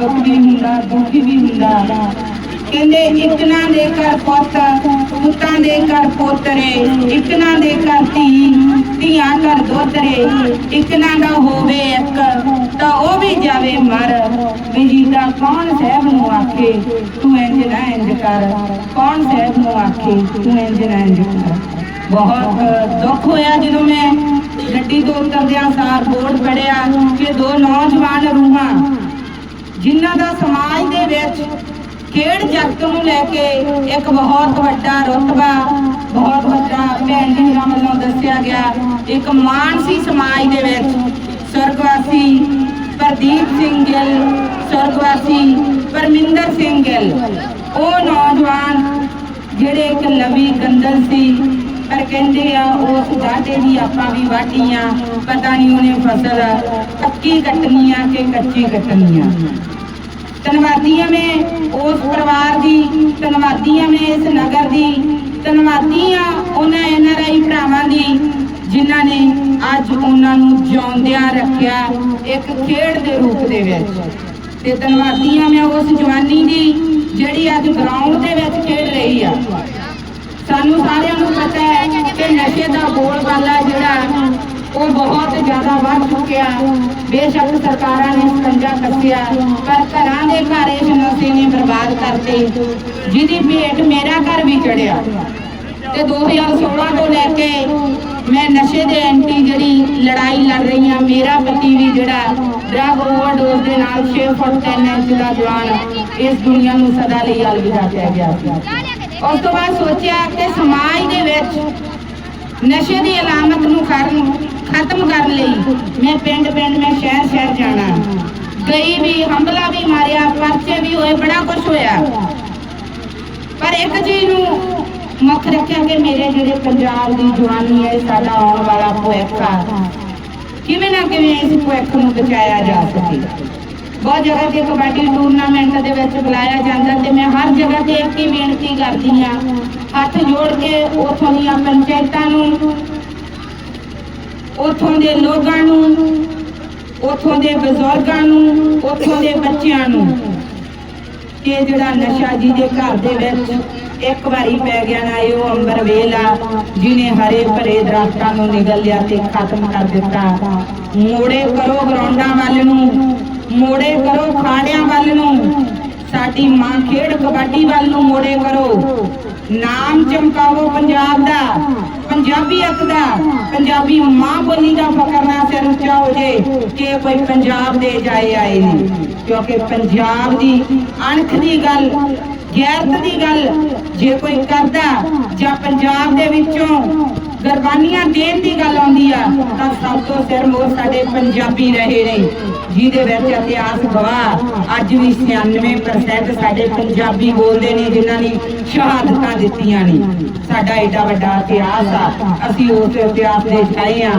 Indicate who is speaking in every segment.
Speaker 1: ਸੁਖ ਵੀ ਹੁੰਦਾ, ਦੁੱਖ ਵੀ ਹੁੰਦਾ। ਕਹਿੰਦੇ ਇੱਕ ਦੇ ਘਰ ਪੁੱਤ, ਪੁੱਤਾਂ ਦੇ ਘਰ ਪੋਤਰੇ ਇੱਕ ਦੇ ਘਰ ਧੀ, ਧੀਆਂ ਘਰ ਦੋਤਰੇ ਇੱਕ ਦਾ ਹੋਵੇ ਇੱਕ, ਤਾਂ ਉਹ ਵੀ ਜਾਵੇ ਮਰ। ਵੀ ਕੌਣ ਸਹਿਬ ਨੂੰ ਆਖੇ, ਤੂੰ ਇੰਜ ਨਾ ਇੰਜ ਕਰ। ਕੌਣ ਸਹਿਬ ਨੂੰ ਆਖੇ, ਤੂੰ ਇੰਜ ਨਾ ਇੰਜ ਕਰ। ਬਹੁਤ ਦੁੱਖ ਹੋਇਆ ਜਦੋਂ ਮੈਂ ਗੱਡੀ ਤੋਂ ਉਤਰਦਿਆਂ ਸਾਰ ਬੋਰਡ ਪੜਿਆ ਕਿ ਦੋ ਨੌਜਵਾਨ ਰੂਹਾਂ ਜਿਨ੍ਹਾਂ ਦਾ ਸਮਾਜ ਦੇ ਵਿੱਚ ਖੇਡ ਜਗਤ ਨੂੰ ਲੈ ਕੇ ਇੱਕ ਬਹੁਤ ਵੱਡਾ ਰੁਤਬਾ, ਬਹੁਤ ਵੱਡਾ ਭੈਣ ਜੀ ਹੋਰਾਂ ਵੱਲੋਂ ਦੱਸਿਆ ਗਿਆ। ਇੱਕ ਮਾਣ ਸੀ ਸਮਾਜ ਦੇ ਵਿੱਚ ਸਰਗਵਾਸੀ ਪ੍ਰਦੀਪ ਸਿੰਘ ਗਿੱਲ ਸਰਗਵਾਸੀ ਪਰਮਿੰਦਰ ਸਿੰਘ ਗਿੱਲ। ਉਹ ਨੌਜਵਾਨ ਜਿਹੜੇ ਇੱਕ ਲਵੀ ਗੰਦਲ ਸੀ, ਪਰ ਕਹਿੰਦੇ ਆ ਉਸ ਦਾਦੇ ਦੀ ਆਪਾਂ ਵੀ ਵਾਢੀਆਂ, ਪਤਾ ਨਹੀਂ ਉਹਨੇ ਫਸਲ ਪੱਕੀ ਕੱਟਣੀ ਆ ਕਿ ਕੱਚੀ ਕੱਟਣੀ ਆ। ਧੰਨਵਾਦੀ ਹਾਂ ਮੈਂ ਉਸ ਪਰਿਵਾਰ ਦੀ, ਧੰਨਵਾਦੀ ਹਾਂ ਮੈਂ ਇਸ ਨਗਰ ਦੀ, ਧੰਨਵਾਦੀ ਹਾਂ ਉਹਨਾਂ ਐਨਆਰਆਈ ਭਰਾਵਾਂ ਦੀ, ਜਿਨ੍ਹਾਂ ਨੇ ਅੱਜ ਉਹਨਾਂ ਨੂੰ ਜਿਉਂਦਿਆਂ ਰੱਖਿਆ ਇੱਕ ਖੇਡ ਦੇ ਰੂਪ ਦੇ ਵਿੱਚ। ਤੇ ਧੰਨਵਾਦੀ ਹਾਂ ਮੈਂ ਉਸ ਜਵਾਨੀ ਦੀ, ਜਿਹੜੀ ਅੱਜ ਗਰਾਊਂਡ ਦੇ ਵਿੱਚ ਖੇਡ ਰਹੀ ਆ। ਸਾਨੂੰ ਸਾਰਿਆਂ ਨੂੰ ਪਤਾ ਹੈ ਕਿ ਨਸ਼ੇ ਦਾ ਬੋਲਬਾਲਾ ਜਿਹੜਾ ਉਹ ਬਹੁਤ ਜ਼ਿਆਦਾ ਵੱਧ ਚੁੱਕਿਆ। ਬੇਸ਼ੱਕ ਸਰਕਾਰਾਂ ਨੇ ਸਕੰਜਾ ਕੱਸਿਆ, ਪਰ ਘਰਾਂ ਦੇ ਘਰ ਇਸ ਨਸ਼ੇ ਨੇ ਬਰਬਾਦ ਕਰਤੇ। ਜਿਹਦੀ ਭੇਟ ਮੇਰਾ ਘਰ ਵੀ ਚੜਿਆ। ਤੇ 2016 ਤੋਂ ਲੈ ਕੇ ਮੈਂ ਨਸ਼ੇ ਦੇ ਐਂਟੀ ਜਿਹੜੀ ਲੜਾਈ ਲੜ ਰਹੀ ਹਾਂ, ਮੇਰਾ ਪਤੀ ਵੀ ਜਿਹੜਾ ਡਰਗ ਓਵਰਡੋਜ਼ ਦੇ ਨਾਲ 6 ਫੁੱਟ 3 ਇੰਚ ਦਾ ਜਵਾਨ ਇਸ ਦੁਨੀਆ ਨੂੰ ਸਦਾ ਲਈ ਅਲਵਿਦਾ ਕਹਿ ਗਿਆ ਸੀ। ਉਸ ਤੋਂ ਬਾਅਦ ਸੋਚਿਆ ਕਿ ਸਮਾਜ ਦੇ ਵਿੱਚ ਨਸ਼ੇ ਦੀ ਅਲਾਮਤ ਨੂੰ ਕਰਨ ਖਤਮ ਕਰਨ ਲਈ ਮੈਂ ਪਿੰਡ ਪਿੰਡ ਮੈਂ ਸ਼ਹਿਰ ਸ਼ਹਿਰ ਜਾਣਾ। ਗਈ ਵੀ ਹੰਬਲਾ ਵੀ ਮਾਰਿਆ, ਪਰਚੇ ਵੀ ਹੋਏ, ਬੜਾ ਕੁਝ ਹੋਇਆ। ਪਰ ਇੱਕ ਚੀਜ਼ ਨੂੰ ਮੁੱਖ ਰੱਖਿਆ ਕਿ ਮੇਰੇ ਜਿਹੜੇ ਪੰਜਾਬ ਦੀ ਜਵਾਨੀ ਹੈ ਸਾਡਾ ਆਉਣ ਵਾਲਾ ਭਵਿੱਖ ਕਿਵੇਂ ਨਾ ਕਿਵੇਂ ਇਸ ਭਵਿੱਖ ਨੂੰ ਬਚਾਇਆ ਜਾ ਸਕੇ। ਬਹੁਤ ਜਗ੍ਹਾ ਤੇ ਕਬੱਡੀ ਟੂਰਨਾਮੈਂਟ ਦੇ ਵਿੱਚ ਬੁਲਾਇਆ ਜਾਂਦਾ ਤੇ ਮੈਂ ਹਰ ਜਗ੍ਹਾ ਤੇ ਇੱਕ ਹੀ ਬੇਨਤੀ ਕਰਦੀ ਆ ਹੱਥ ਜੋੜ ਕੇ ਉਥੋਂ ਦੀਆਂ ਪੰਚਾਇਤਾਂ ਉੱਥੋਂ ਦੇ ਲੋਕਾਂ ਨੂੰ, ਉੱਥੋਂ ਦੇ ਬਜ਼ੁਰਗਾਂ ਨੂੰ, ਉਥੋਂ ਦੇ ਬੱਚਿਆਂ ਨੂੰ ਕਿ ਜਿਹੜਾ ਨਸ਼ਾ ਜੀ ਦੇ ਘਰ ਦੇ ਵਿੱਚ ਇੱਕ ਵਾਰੀ ਪੈ ਗਿਆ ਨਾ, ਇਹ ਉਹ ਅੰਬਰ ਵੇਲਾ ਜਿਹਨੇ ਹਰੇ ਭਰੇ ਦਰਖਤਾਂ ਨੂੰ ਨਿਗਲ ਲਿਆ ਤੇ ਖਤਮ ਕਰ ਦਿੱਤਾ। ਮੋੜੇ ਕਰੋ ਗਰਾਊਂਡਾਂ ਵੱਲ ਨੂੰ, ਮੋੜੇ ਕਰੋ ਸਾਡੀ ਮਾਂ ਖੇਡ ਕਬੱਡੀ ਵੱਲ ਨੂੰ ਮੋੜੇ ਕਰੋ। ਨਾਮ ਚਮਕਾਵੋ ਪੰਜਾਬ ਦਾ ਪੰਜਾਬੀਅਤ ਦਾ, ਪੰਜਾਬੀ ਮਾਂ ਬੋਲੀ ਦਾ ਫਕਰ ਨਾ ਸਿਰ ਉੱਚਾ ਹੋ ਜੇ ਕਿ ਕੋਈ ਪੰਜਾਬ ਦੇ ਜਾਏ ਆਏ ਨੇ। ਕਿਉਂਕਿ ਪੰਜਾਬ ਦੀ ਅਣਖ ਦੀ ਗੱਲ, ਗੈਰਤ ਦੀ ਗੱਲ ਜੇ ਕੋਈ ਕਰਦਾ ਜਾਂ ਪੰਜਾਬ ਦੇ ਵਿੱਚੋਂ ਗਰਬਾਨੀਆਂ ਦੇਣ ਦੀ ਗੱਲ ਆਉਂਦੀ ਆ, ਤਾਂ ਸਭ ਤੋਂ ਸਿਰ ਮੋਰ ਸਾਡੇ ਪੰਜਾਬੀ ਰਹੇ ਨੇ। ਜਿਹਦੇ ਵਿੱਚ ਇਤਿਹਾਸ ਗਵਾਹ ਅੱਜ ਵੀ 96% ਸਾਡੇ ਪੰਜਾਬੀ ਬੋਲਦੇ ਨੇ, ਜਿਨ੍ਹਾਂ ਨੇ ਸ਼ਹਾਦਤਾਂ ਦਿੱਤੀਆਂ ਨੇ। ਸਾਡਾ ਏਡਾ ਵੱਡਾ ਇਤਿਹਾਸ ਆ, ਅਸੀਂ ਉਸ ਇਤਿਹਾਸ ਦੇ ਛਾਏ ਆ।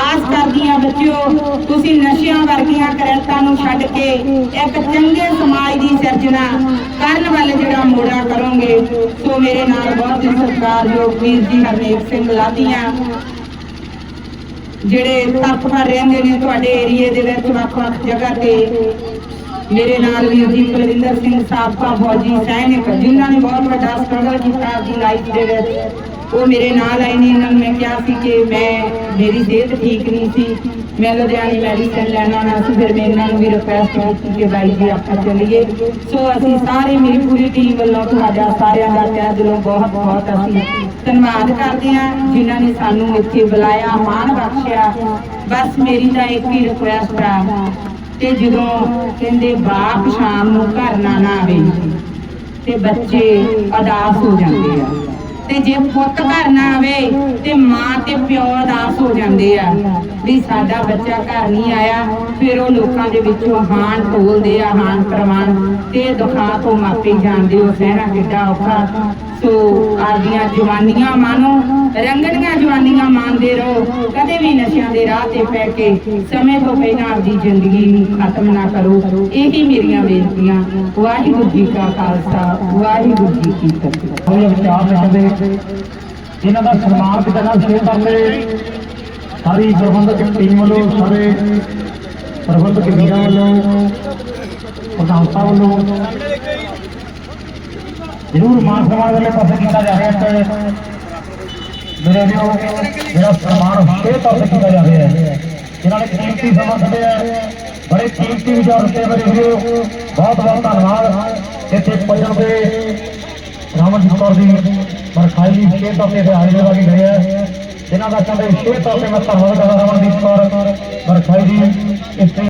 Speaker 1: ਆਸ ਕਰਦੀ ਆ ਬੱਚਿਓ, ਤੁਸੀਂ ਨਸ਼ਿਆਂ ਵਰਗੀਆਂ ਕਰੈਕਟਾਂ ਨੂੰ ਛੱਡ ਕੇ ਇੱਕ ਚੰਗੇ ਸਮਾਜ ਦੀ ਸਿਰਜਣਾ ਕਰਨ ਵੱਲ ਜਿਹੜਾ ਮੋੜਾ ਕਰੋਗੇ, ਸੋ ਮੇਰੇ ਨਾਲ ਬਹੁਤ ਹੀ ਸਤਿਕਾਰਯੋਗ ਵੀਰ ਜੀ ਹਰਨੇਕ ਸਿੰਘ ਲਾਧੀਆਂ ਜਿਹੜੇ ਤੱਕ ਪਰ ਰਹਿੰਦੇ ਨੇ ਤੁਹਾਡੇ ਏਰੀਏ ਦੇ ਵਿੱਚ ਵੱਖ-ਵੱਖ ਜਗ੍ਹਾ ਤੇ। ਮੇਰੇ ਨਾਲ ਵੀਰ ਜੀ ਕੁਲਵਿੰਦਰ ਸਿੰਘ ਸਾਬਕਾ ਫੌਜੀ ਸੈਨਿਕ ਜਿਨ੍ਹਾਂ ਨੇ ਬਹੁਤ ਵੱਡਾ ਸਟਰਗਲ ਕੀਤਾ ਆਪਣੀ ਲਾਈਫ ਦੇ ਵਿੱਚ। ਉਹ ਮੇਰੇ ਨਾਲ ਆਏ ਨੇ, ਇਹਨਾਂ ਨੂੰ ਮੈਂ ਕਿਹਾ ਸੀ ਕਿ ਮੈਂ, ਮੇਰੀ ਸਿਹਤ ਠੀਕ ਨਹੀਂ ਸੀ। ਮੈਂ ਲੁਧਿਆਣੇ ਮੈਡੀਸਨ ਲੈਣ ਆਉਣਾ ਸੀ, ਫਿਰ ਮੈਂ ਇਹਨਾਂ ਨੂੰ ਵੀ ਰਿਕੁਐਸਟ ਕੀਤੀ ਕਿ ਬਾਈ ਜੀ ਆਪਾਂ ਚੱਲੀਏ। ਸੋ ਅਸੀਂ ਸਾਰੇ ਮੇਰੀ ਪੂਰੀ ਟੀਮ ਵੱਲੋਂ ਤੁਹਾਡਾ ਸਾਰਿਆਂ ਦਾ ਤਹਿ ਦਿਲੋਂ ਬਹੁਤ ਬਹੁਤ ਅਸੀਂ ਧੰਨਵਾਦ ਕਰਦੇ ਹਾਂ, ਜਿਨ੍ਹਾਂ ਨੇ ਸਾਨੂੰ ਇੱਥੇ ਬੁਲਾਇਆ, ਮਾਣ ਬਖਸ਼ਿਆ। ਬਸ ਮੇਰੀ ਤਾਂ ਇੱਕ ਹੀ ਰਿਕੁਐਸਟ ਆ ਤੇ ਜਦੋਂ ਕਹਿੰਦੇ ਬਾਪ ਸ਼ਾਮ ਨੂੰ ਘਰ ਨਾ ਨਾ ਆਵੇ ਤੇ ਬੱਚੇ ਅਦਾਸ ਹੋ ਜਾਂਦੇ ਆ। ਤੇ ਜੇ ਪੁੱਤ ਘਰ ਨਾ ਆਵੇ ਤੇ ਮਾਂ ਤੇ ਪਿਓ ਉਦਾਸ ਹੋ ਜਾਂਦੇ ਆ। ਵੀ ਸਾਡਾ ਬੱਚਾ ਘਰ ਨਹੀਂ ਆਇਆ, ਫਿਰ ਉਹ ਲੋਕਾਂ ਦੇ ਵਿੱਚੋਂ ਹਾਨ ਢੋਲਦੇ ਆ, ਹਾਨ ਪ੍ਰਮਾਣ ਤੇ ਦੁਖਾ ਤੋਂ ਮਾਪੇ ਜਾਂਦੇ ਹੋ ਸਹਿਣਾ ਕਿੱਡਾ ਔਖਾ। ਸੋ ਆਪਦੀਆਂ ਜਵਾਨੀਆਂ ਮਾਨੋ, ਰੰਗਣੀਆਂ ਜਵਾਨੀਆਂ ਮੰਨਦੇ ਰਹੋ, ਕਦੇ ਵੀ ਨਸ਼ਿਆਂ ਦੇ ਰਾਹ ਤੇ ਪੈ ਕੇ ਸਮੇਂ ਤੋਂ ਪਹਿਲਾਂ ਆਪਦੀ ਜ਼ਿੰਦਗੀ ਨੂੰ ਖਤਮ ਨਾ ਕਰੋ। ਇਹੀ ਮੇਰੀਆਂ ਬੇਨਤੀਆਂ। ਵਾਹਿਗੁਰੂ ਜੀ ਕਾ ਖਾਲਸਾ, ਵਾਹਿਗੁਰੂ ਜੀ ਕੀ ਫਤਿਹ।
Speaker 2: ਹੋਏ ਵਿਚਾਰ ਰੱਖਦੇ ਇਹਨਾਂ ਦਾ ਸਨਮਾਨ ਕੀਤਾ ਨਾਲ ਸ਼ੇਅਰ ਕਰਦੇ ਸਾਰੀ ਪ੍ਰਬੰਧਕ ਟੀਮ ਵੱਲੋਂ ਸਾਰੇ ਪ੍ਰਬੰਧਕ ਵੀਰਾਂ ਵੱਲੋਂ ਪ੍ਰਧਾਨ ਸਾਹਿਬ ਵੱਲੋਂ ਜ਼ਰੂਰ ਮਾਨ ਸਮਾਜ ਵਾਲੇ ਪਾਸੇ ਕੀਤਾ ਜਾ ਰਿਹਾ ਹੈ। ਮੇਰੇ ਵੀਰੋ ਜਿਹੜਾ ਸਨਮਾਨ ਵਿਸ਼ੇਸ਼ ਪਾਸੇ ਕੀਤਾ ਜਾ ਰਿਹਾ ਹੈ ਜਿਨ੍ਹਾਂ ਨੇ ਕੀਮਤੀ ਸਮਾਂ ਕੱਢਿਆ ਹੈ, ਬੜੇ ਕੀਮਤੀ ਵਿਚਾਰ ਦਿੱਤੇ ਮੇਰੇ ਵੀਰੋ ਬਹੁਤ ਬਹੁਤ ਧੰਨਵਾਦ। ਇੱਥੇ ਪਹੁੰਚਣ ਤੇ ਰਾਮਨਜੀਤ ਕੌਰ ਦੀ ਵਰਖਾਈ ਦੀ ਵਿਸ਼ੇਸ਼ ਤੌਰ ਤੇ ਹਾਜ਼ਰ ਲਗਾ ਕੇ ਗਏ ਹੈ ਜਿਨ੍ਹਾਂ ਦਾ ਕਹਿੰਦੇ ਵਿਸ਼ੇਸ਼ ਤੌਰ ਤੇ ਮੈਂ ਧੰਨਵਾਦ ਕਰਦਾ ਰਮਨਦੀਪ ਕੌਰ ਮਰਖਾਈ ਦੀ ਇਸ ਤੇ